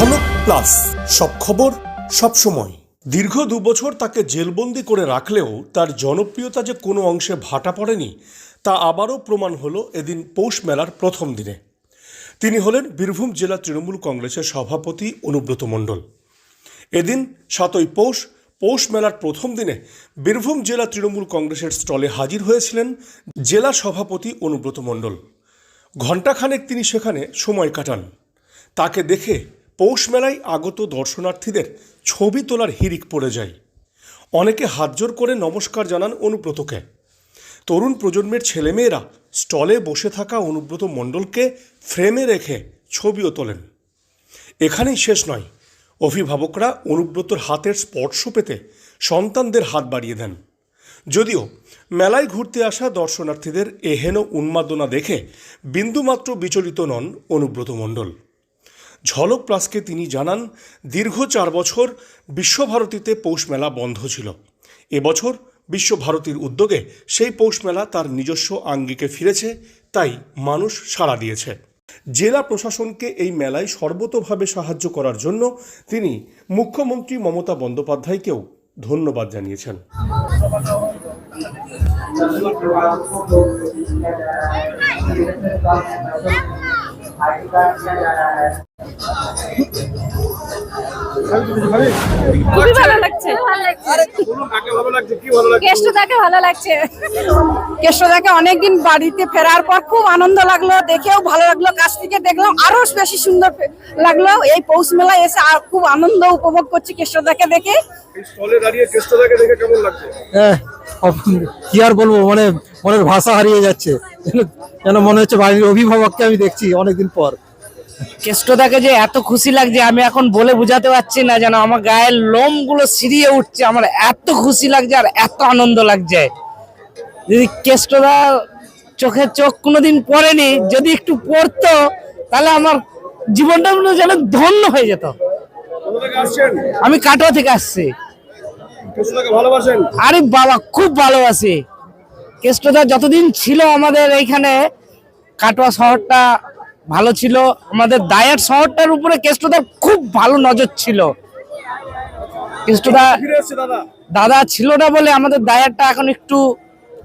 ঝলক প্লাস সব খবর, সব সময়। দীর্ঘ দু বছর তাকে জেলবন্দি করে রাখলেও তার জনপ্রিয়তা যে কোনো অংশে ভাটা পড়েনি, তা আবারও প্রমাণ হলো এদিন পৌষ মেলার প্রথম দিনে। তিনি হলেন বীরভূম জেলা তৃণমূল কংগ্রেসের সভাপতি অনুব্রত মণ্ডল। এদিন সাতই পৌষ পৌষ মেলার প্রথম দিনে বীরভূম জেলা তৃণমূল কংগ্রেসের স্টলে হাজির হয়েছিলেন জেলা সভাপতি অনুব্রত মণ্ডল। ঘণ্টাখানেক তিনি সেখানে সময় কাটান। তাকে দেখে পৌষ মেলায় আগত দর্শনার্থীদের ছবি তোলার হিড়িক পড়ে যায়। অনেকে হাতজোর করে নমস্কার জানান অনুব্রতকে। তরুণ প্রজন্মের ছেলেমেয়েরা স্টলে বসে থাকা অনুব্রত মণ্ডলকে ফ্রেমে রেখে ছবিও তোলেন। এখানেই শেষ নয়। অভিভাবকরা অনুব্রতর হাতের স্পর্শ পেতে সন্তানদের হাত বাড়িয়ে দেন। যদিও মেলায় ঘুরতে আসা দর্শনার্থীদের এহেন উন্মাদনা দেখে বিন্দুমাত্র বিচলিত নন অনুব্রত মণ্ডল। ঝলক প্লাসকে তিনি জানান, দীর্ঘ চার বছর বিশ্বভারতীতে পৌষ মেলা বন্ধ ছিল। এবছর বিশ্বভারতীর উদ্যোগে সেই পৌষ মেলা তার নিজস্ব আঙ্গিকে ফিরেছে, তাই মানুষ সাড়া দিয়েছে। জেলা প্রশাসনকে এই মেলায় সর্বতোভাবে সাহায্য করার জন্য তিনি মুখ্যমন্ত্রী মমতা বন্দ্যোপাধ্যায়কেও ধন্যবাদ জানিয়েছেন। খুবই ভালো লাগছে। কেষ্টদাকে ভালো লাগছে। কেষ্টদাকে অনেকদিন বাড়িতে ফেরার পর খুব আনন্দ লাগল দেখেও ভালো লাগল কাছ থেকে দেখলাম আরও বেশি সুন্দর লাগল। এই পৌষ মেলায় এসে আর খুব আনন্দ উপভোগ করছি কেষ্টদাকে দেখে। স্টলে দাঁড়িয়ে কেষ্টদাকে দেখে কেমন লাগছে? হ্যাঁ, কি আর বলব মানে মনের ভাষা হারিয়ে যাচ্ছে। যেন- মনে হচ্ছে বাড়ির অভিভাবককে আমি দেখছি অনেকদিন পর। কেষ্টদাকে যে এত খুশি লাগছে, আমি এখন বলে বোঝাতে পারছি না যেন আমার গায়ের লোমগুলো সিরিয়ে উঠছে। আমার এত খুশি লাগছে আর এত আনন্দ লাগছে। যদি কেষ্টদা চোখে চোখ কোনোদিন পড়েনি, যদি একটু পড়তো, তাহলে আমার জীবনটা যেন ধন্য হয়ে যেত। আমি কাটোয়া থেকে আসছি। আরে বাবা খুব ভালোবাসি। কেষ্টদা যতদিন ছিল আমাদের এইখানে কাটোয়া শহরটা ভালো ছিল। আমাদের দায়ার শহরটার উপরে কেষ্টদার খুব ভালো নজর ছিল। কেষ্টদা দাদা। দাদা ছিল না বলে আমাদের দায়ারটা এখন একটু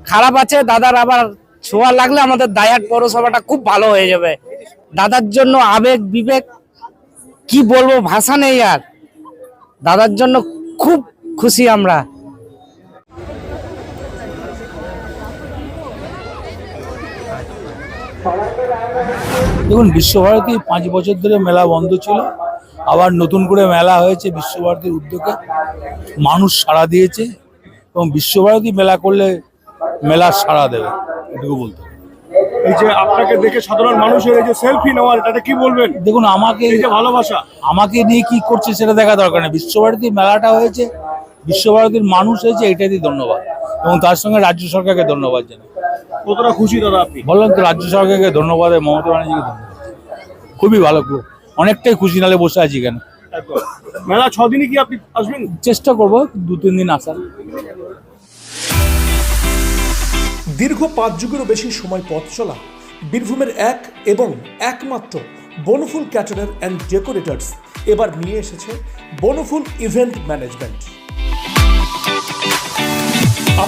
খারাপ আছে। দাদার আবার ছোঁয়া লাগলে আমাদের দায়ার পৌরসভাটা খুব ভালো হয়ে যাবে। দাদার জন্য আবেগ বিবেক কি বলব ভাষা নেই আর। দাদার জন্য খুব খুশি আমরা। দেখুন বিশ্বভারতী পাঁচ বছর ধরে মেলা বন্ধ ছিল। আবার নতুন করে মেলা হয়েছে বিশ্বভারতীর উদ্যোগে। মানুষ সাড়া দিয়েছে এবং বিশ্বভারতী মেলা করলে মেলা সাড়া দেবে এটুকু বলতে এই যে আপনাকে দেখে সাধারণ মানুষের এই যে সেলফি নেওয়ার এটাতে কি বলবেন? দেখুন আমাকে এই যে ভালোবাসা। আমাকে নিয়ে কি করছে সেটা দেখা দরকার নেই। বিশ্বভারতী মেলাটা হয়েছে বিশ্বভারতীর মানুষ হয়েছে এটাই ধন্যবাদ। এবং তার সঙ্গে রাজ্য সরকারকে ধন্যবাদ জানাই। কতটা খুশি দাদা আপনি? বললাম তো রাজ্য সরকারকে ধন্যবাদ মমতা ব্যানার্জিকে ধন্যবাদ। খুবই ভালো খুব। অনেকটাই খুশি নালে বসে আছি কেন মেলা ছদিনই কি আপনি আসবেন? চেষ্টা করব দু তিন দিন আসার। দীর্ঘ পাঁচ যুগেরও বেশি সময় পথ চলা বীরভূমের এক এবং একমাত্র বনফুল ক্যাটারার অ্যান্ড ডেকোরেটার্স এবার নিয়ে এসেছে বনফুল ইভেন্ট ম্যানেজমেন্ট।